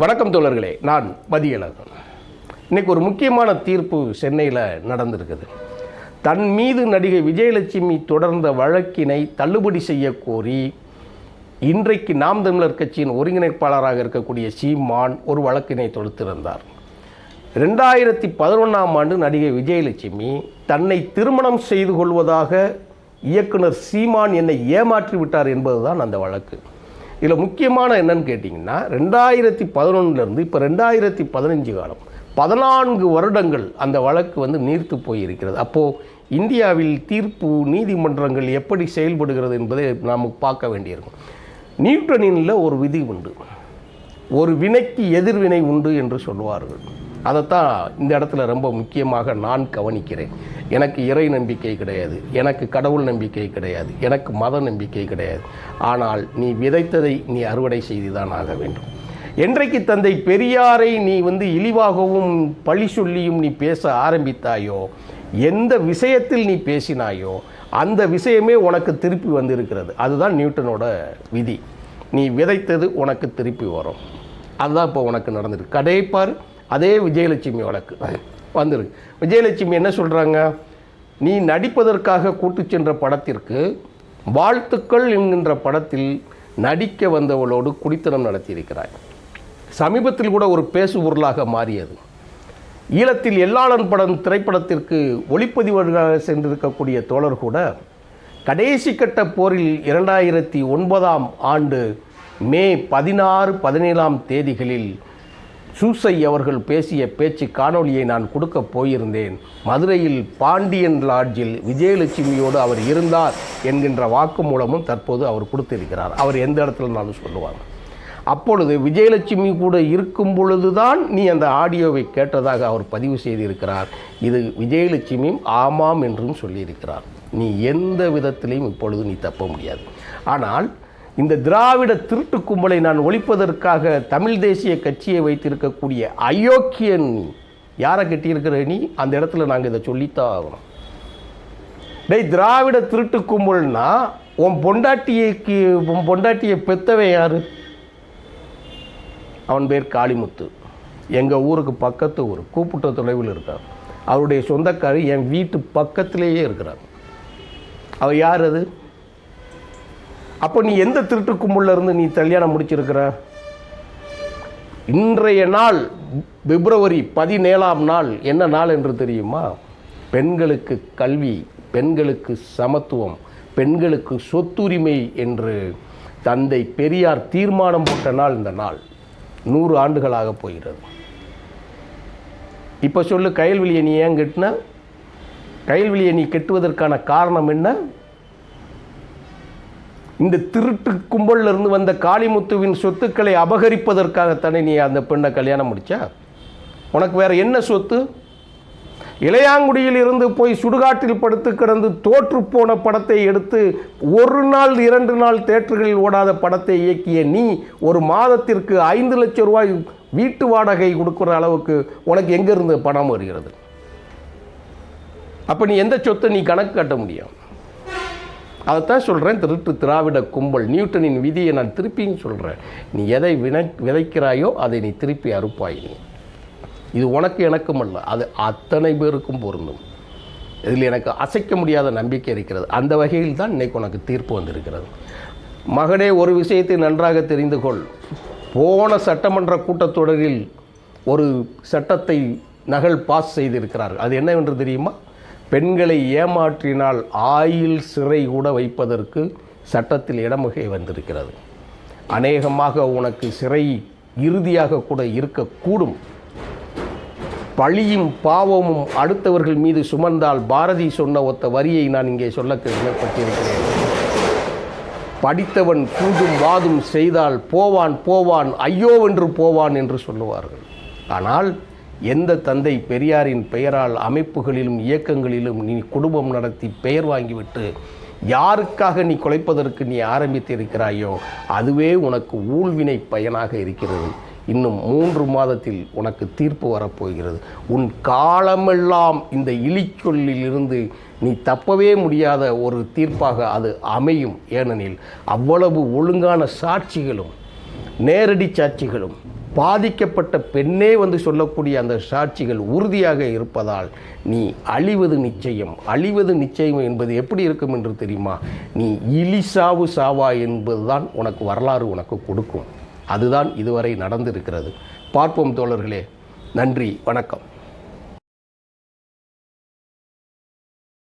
வணக்கம் தோழர்களே நான் மதியழகன். இன்னைக்கு ஒரு முக்கியமான தீர்ப்பு சென்னையில் நடந்திருக்குது. தன் மீது நடிகை விஜயலட்சுமி தொடர்ந்த வழக்கினை தள்ளுபடி செய்ய கோரி இன்றைக்கு நாம் தமிழர் கட்சியின் ஒருங்கிணைப்பாளராக இருக்கக்கூடிய சீமான் ஒரு வழக்கினை தொடுத்திருந்தார். ரெண்டாயிரத்தி பதினொன்றாம் ஆண்டு நடிகை விஜயலட்சுமி தன்னை திருமணம் செய்து கொள்வதாக இயக்குனர் சீமான் என்னை ஏமாற்றி விட்டார் என்பதுதான் அந்த வழக்கு. இதில் முக்கியமான என்னன்னு கேட்டிங்கன்னா ரெண்டாயிரத்தி பதினொன்றுலேருந்து இப்போ ரெண்டாயிரத்தி பதினஞ்சு காலம் பதினான்கு வருடங்கள் அந்த வழக்கு வந்து நீர்த்து போயிருக்கிறது. அப்போது இந்தியாவில் தீர்ப்பு நீதிமன்றங்கள் எப்படி செயல்படுகிறது என்பதை நாம் பார்க்க வேண்டியிருக்கும். நியூட்டனில் ஒரு விதி உண்டு. ஒரு வினைக்கு எதிர்வினை உண்டு என்று சொல்வார்கள். அதைத்தான் இந்த இடத்துல ரொம்ப முக்கியமாக நான் கவனிக்கிறேன். எனக்கு இறை நம்பிக்கை கிடையாது எனக்கு கடவுள் நம்பிக்கை கிடையாது எனக்கு மத நம்பிக்கை கிடையாது. ஆனால் நீ விதைத்ததை நீ அறுவடை செய்துதான் ஆக வேண்டும். என்றைக்கு தந்தை பெரியாரை நீ வந்து இழிவாகவும் பழி சொல்லியும் நீ பேச ஆரம்பித்தாயோ எந்த விஷயத்தில் நீ பேசினாயோ அந்த விஷயமே உனக்கு திருப்பி வந்திருக்கிறது. அதுதான் நியூட்டனோட விதி. நீ விதைத்தது உனக்கு திருப்பி வரும். அதுதான் இப்போ உனக்கு நடந்திருக்கு. கடைப்பார் அதே விஜயலட்சுமி வழக்கு வந்துருக்கு. விஜயலட்சுமி என்ன சொல்கிறாங்க நீ நடிப்பதற்காக கூட்டு சென்ற படத்திற்கு வாழ்த்துக்கள் என்கின்ற படத்தில் நடிக்க வந்தவளோடு குடித்தனம் நடத்தியிருக்கிறாய். சமீபத்தில் கூட ஒரு பேசு பொருளாக மாறியது. ஈழத்தில் எல்லாளன் படம் திரைப்படத்திற்கு ஒளிப்பதிவாளர்களாக சென்றிருக்கக்கூடிய தோழர் கூட கடைசி கட்ட போரில் இரண்டாயிரத்தி ஒன்பதாம் ஆண்டு மே பதினாறு பதினேழாம் தேதிகளில் சூசை அவர்கள் பேசிய பேச்சு காணொலியை நான் கொடுக்க போயிருந்தேன். மதுரையில் பாண்டியன் லாட்ஜில் விஜயலட்சுமியோடு அவர் இருந்தார் என்கின்ற வாக்குமூலமும் தற்போது அவர் கொடுத்திருக்கிறார். அவர் எந்த இடத்துலனாலும் சொல்லுவாங்க. அப்பொழுது விஜயலட்சுமி கூட இருக்கும் பொழுதுதான் நீ அந்த ஆடியோவை கேட்டதாக அவர் பதிவு செய்திருக்கிறார். இது விஜயலட்சுமியும் ஆமாம் என்றும் சொல்லியிருக்கிறார். நீ எந்த விதத்திலையும் இப்பொழுது நீ தப்ப முடியாது. ஆனால் இந்த திராவிட திருட்டு கும்பலை நான் ஒழிப்பதற்காக தமிழ் தேசிய கட்சியை வைத்திருக்கக்கூடிய அயோக்கியன் யாரை கட்டியிருக்கிற நீ? அந்த இடத்துல நாங்கள் இதை சொல்லித்தான் ஆகணும். டேய் திராவிட திருட்டு கும்பல்னா உன் பொண்டாட்டியைக்கு உன் பொண்டாட்டியை பெத்தவன் யார்? அவன் பேர் காளிமுத்து. எங்கள் ஊருக்கு பக்கத்து ஊர் கூப்பிட்ட தொலைவில் இருக்கார் அவருடைய சொந்தக்காரர் என் வீட்டு பக்கத்திலேயே இருக்கிறார் அவர் யார் அது? அப்போ நீ எந்த திருட்டு கும்பல்ல இருந்து நீ கல்யாணம் முடிச்சிருக்கிற? இன்றைய நாள் பிப்ரவரி பதினேழாம் நாள் என்ன நாள் என்று தெரியுமா? பெண்களுக்கு கல்வி பெண்களுக்கு சமத்துவம் பெண்களுக்கு சொத்துரிமை என்று தந்தை பெரியார் தீர்மானம் போட்ட நாள் இந்த நாள். நூறு ஆண்டுகளாக போகிறது. இப்போ சொல்லு கயல்வெளியை நீ ஏன் கெட்டின? கயல்வெளியை நீ கெட்டுவதற்கான காரணம் என்ன? இந்த திருட்டு கும்பலில் இருந்து வந்த காளிமுத்துவின் சொத்துக்களை அபகரிப்பதற்காகத்தானே நீ அந்த பெண்ணை கல்யாணம் முடிச்சா? உனக்கு வேற என்ன சொத்து? இளையாங்குடியில் இருந்து போய் சுடுகாட்டில் படுத்து கிடந்து தோற்று போன படத்தை எடுத்து ஒரு நாள் இரண்டு நாள் தேட்டர்களில் ஓடாத படத்தை இயக்கிய நீ ஒரு மாதத்திற்கு ஐந்து லட்சம் ரூபாய் வீட்டு வாடகை கொடுக்குற அளவுக்கு உனக்கு எங்கேருந்து பணம் வருகிறது? அப்போ நீ எந்த சொத்தை நீ கணக்கு காட்ட முடியும்? அதைத்தான் சொல்கிறேன் திருட்டு திராவிட கும்பல். நியூட்டனின் விதியை நான் திருப்பியும் சொல்கிறேன் நீ எதை வினை விதைக்கிறாயோ அதை நீ திருப்பி அறுப்பாய் நீ. இது உனக்கு எனக்கும் அல்ல அது அத்தனை பேருக்கும் பொருந்தும். இதில் எனக்கு அசைக்க முடியாத நம்பிக்கை இருக்கிறது. அந்த வகையில் தான் இன்றைக்கு உனக்கு தீர்ப்பு வந்திருக்கிறது. மகனே ஒரு விஷயத்தை நன்றாக தெரிந்து கொள். போன சட்டமன்ற கூட்டத்தொடரில் ஒரு சட்டத்தை நகல் பாஸ் செய்திருக்கிறார்கள். அது என்னவென்று தெரியுமா? பெண்களை ஏமாற்றினால் ஆயில் சிறை கூட வைப்பதற்கு சட்டத்தில் இடமுகை வந்திருக்கிறது. அநேகமாக உனக்கு சிறை இறுதியாக கூட இருக்கக்கூடும். பழியும் பாவமும் அடுத்தவர்கள் மீது சுமந்தால் பாரதி சொன்ன ஒத்த வரியை நான் இங்கே சொல்ல கடமைப்பட்டிருக்கிறேன் படித்தவன் கூடும் வாதும் செய்தால் போவான் போவான் ஐயோவென்று போவான் என்று சொல்லுவார்கள். ஆனால் எந்த தந்தை பெரியாரின் பெயரால் அமைப்புகளிலும் இயக்கங்களிலும் நீ குடும்பம் நடத்தி பெயர் வாங்கிவிட்டு யாருக்காக நீ குலைப்பதற்கு நீ ஆரம்பித்திருக்கிறாயோ அதுவே உனக்கு ஊழ்வினை பயனாக இருக்கிறது. இன்னும் மூன்று மாதத்தில் உனக்கு தீர்ப்பு வரப்போகிறது. உன் காலமெல்லாம் இந்த இழிச்சொல்லில் இருந்து நீ தப்பவே முடியாத ஒரு தீர்ப்பாக அது அமையும். ஏனெனில் அவ்வளவு ஒழுங்கான சாட்சிகளும் நேரடி சாட்சிகளும் பாதிக்கப்பட்ட பெண்ணே வந்து சொல்லக்கூடிய அந்த சாட்சிகள் உறுதியாக இருப்பதால் நீ அழிவது நிச்சயம். அழிவது நிச்சயம் என்பது எப்படி இருக்கும் என்று தெரியுமா? நீ இலிசாவு சாவா என்பதுதான் உனக்கு வரலாறு உனக்கு கொடுக்கும். அதுதான் இதுவரை நடந்திருக்கிறது. பார்ப்போம் தோழர்களே. நன்றி. வணக்கம்.